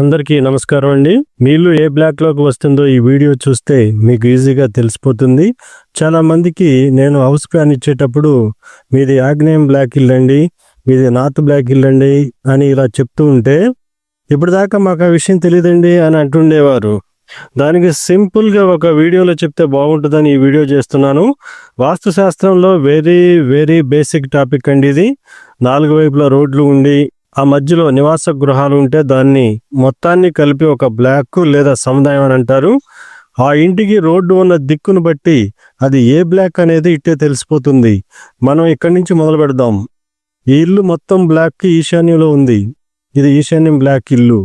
అందరికీ నమస్కారం అండి. మీళ్ళు ఏ బ్లాక్లోకి వస్తుందో ఈ వీడియో చూస్తే మీకు ఈజీగా తెలిసిపోతుంది. చాలా మందికి నేను హౌస్ ప్లాన్ ఇచ్చేటప్పుడు మీది ఆగ్నేయం బ్లాక్ ఇల్లు అండి మీది నార్త్ బ్లాక్ ఇల్లు అండి అని ఇలా చెప్తూ ఉంటే ఇప్పటిదాకా మాకు ఆ విషయం తెలియదండి అని అంటుండేవారు. దానికి సింపుల్గా ఒక వీడియోలో చెప్తే బాగుంటుందని ఈ వీడియో చేస్తున్నాను. వాస్తు శాస్త్రంలో వెరీ వెరీ బేసిక్ టాపిక్ అండి ఇది. నాలుగు వైపుల రోడ్లు ఉండి ఆ మధ్యలో నివాస గృహాలు ఉంటే దాన్ని మొత్తాన్ని కలిపి ఒక బ్లాక్ లేదా సముదాయం అని అంటారు. ఆ ఇంటికి రోడ్డు ఉన్న దిక్కును బట్టి అది ఏ బ్లాక్ అనేది ఇట్టే తెలిసిపోతుంది. మనం ఇక్కడి నుంచి మొదలు పెడదాం. ఈ ఇల్లు మొత్తం బ్లాక్ ఈశాన్యంలో ఉంది. ఇది ఈశాన్యం బ్లాక్ ఇల్లు.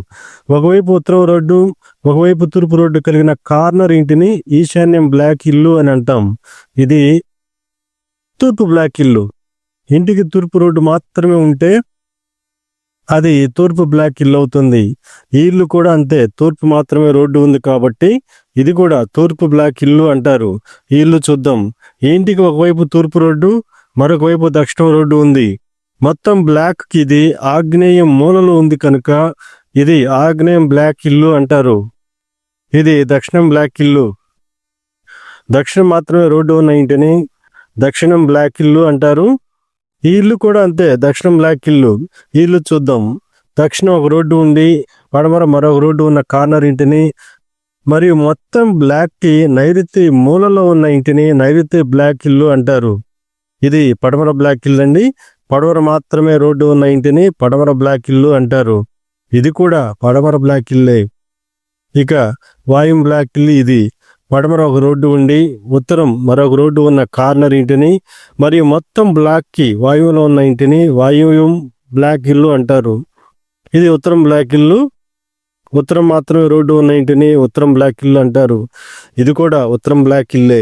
ఒకవైపు ఉత్తరం రోడ్డు ఒకవైపు తూర్పు రోడ్డు కలిగిన కార్నర్ ఇంటిని ఈశాన్యం బ్లాక్ ఇల్లు అని అంటాం. ఇది తూర్పు బ్లాక్ ఇల్లు. ఇంటికి తూర్పు రోడ్డు మాత్రమే ఉంటే అది తూర్పు బ్లాక్ ఇల్లు అవుతుంది. ఈ ఇల్లు కూడా అంతే. తూర్పు మాత్రమే రోడ్డు ఉంది కాబట్టి ఇది కూడా తూర్పు బ్లాక్ ఇల్లు అంటారు. ఈ ఇల్లు చూద్దాం. ఈ ఇంటికి ఒకవైపు తూర్పు రోడ్డు మరొక వైపు దక్షిణం రోడ్డు ఉంది. మొత్తం బ్లాక్కి ఇది ఆగ్నేయం మూలలో ఉంది కనుక ఇది ఆగ్నేయం బ్లాక్ ఇల్లు అంటారు. ఇది దక్షిణం బ్లాక్ ఇల్లు దక్షిణం మాత్రమే రోడ్డు ఉన్న ఇంటిని దక్షిణం బ్లాక్ ఇల్లు అంటారు. ఈ ఇల్లు కూడా అంతే దక్షిణం బ్లాక్ ఇల్లు. ఈ ఇల్లు చూద్దాం. దక్షిణం ఒక రోడ్డు ఉండి పడమర మరొక రోడ్డు ఉన్న కార్నర్ ఇంటిని. మరియు మొత్తం బ్లాక్కి నైరుతి మూలలో ఉన్న ఇంటిని నైరుతి బ్లాక్ ఇల్లు అంటారు. ఇది పడమర బ్లాక్ ఇల్లు అండి పడమర మాత్రమే రోడ్డు ఉన్న ఇంటిని పడమర బ్లాక్ ఇల్లు అంటారు. ఇది కూడా పడమర బ్లాక్ ఇల్లే. ఇక వాయుం బ్లాక్ ఇల్లు ఇది. పడమర ఒక రోడ్డు ఉండి ఉత్తరం మరొక రోడ్డు ఉన్న కార్నర్ ఇంటిని మరియు మొత్తం బ్లాక్కి వాయువులో ఉన్న ఇంటిని వాయువ్యం బ్లాక్ ఇల్లు అంటారు. ఇది ఉత్తరం బ్లాక్ ఇల్లు ఉత్తరం మాత్రమే రోడ్డు ఉన్న ఇంటిని ఉత్తరం బ్లాక్ ఇల్లు అంటారు. ఇది కూడా ఉత్తరం బ్లాక్ ఇల్లే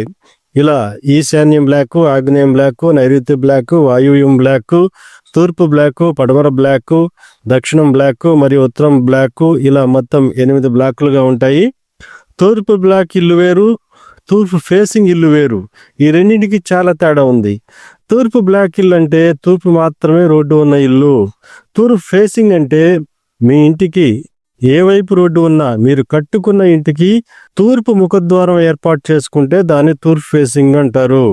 ఇలా ఈశాన్యం బ్లాక్ ఆగ్నేయం బ్లాక్ నైరుతి బ్లాక్ వాయువ్యం బ్లాక్ తూర్పు బ్లాక్ పడమర బ్లాక్ దక్షిణం బ్లాక్ మరియు ఉత్తరం బ్లాక్ ఇలా మొత్తం ఎనిమిది బ్లాక్లుగా ఉంటాయి. తూర్పు బ్లాక్ ఇల్లు వేరు తూర్పు ఫేసింగ్ ఇల్లు వేరు. ఈ రెండింటికి చాలా తేడా ఉంది. తూర్పు బ్లాక్ ఇల్లు అంటే తూర్పు మాత్రమే రోడ్డు ఉన్న ఇల్లు. తూర్పు ఫేసింగ్ అంటే మీ ఇంటికి ఏ వైపు రోడ్డు ఉన్నా మీరు కట్టుకున్న ఇంటికి తూర్పు ముఖద్వారం ఏర్పాటు చేసుకుంటే దాన్ని తూర్పు ఫేసింగ్ అంటారు.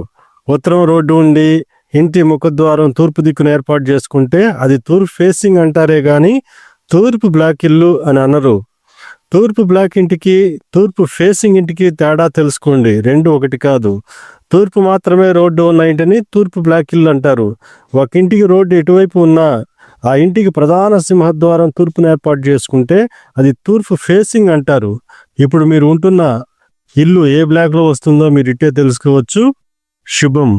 ఉత్తరం రోడ్డు ఉండి ఇంటి ముఖద్వారం తూర్పు దిక్కును ఏర్పాటు చేసుకుంటే అది తూర్పు ఫేసింగ్ అంటారే కానీ తూర్పు బ్లాక్ ఇల్లు అని అనరు. తూర్పు బ్లాక్ ఇంటికి తూర్పు ఫేసింగ్ ఇంటికి తేడా తెలుసుకోండి. రెండు ఒకటి కాదు. తూర్పు మాత్రమే రోడ్డు ఉన్న ఇంటిని తూర్పు బ్లాక్ ఇల్లు అంటారు. ఒక ఇంటికి రోడ్డు ఎటువైపు ఉన్నా ఆ ఇంటికి ప్రధాన సింహద్వారం తూర్పును ఏర్పాటు చేసుకుంటే అది తూర్పు ఫేసింగ్ అంటారు. ఇప్పుడు మీరు ఉంటున్న ఇల్లు ఏ బ్లాక్లో వస్తుందో మీరు ఇట్టే తెలుసుకోవచ్చు. శుభం.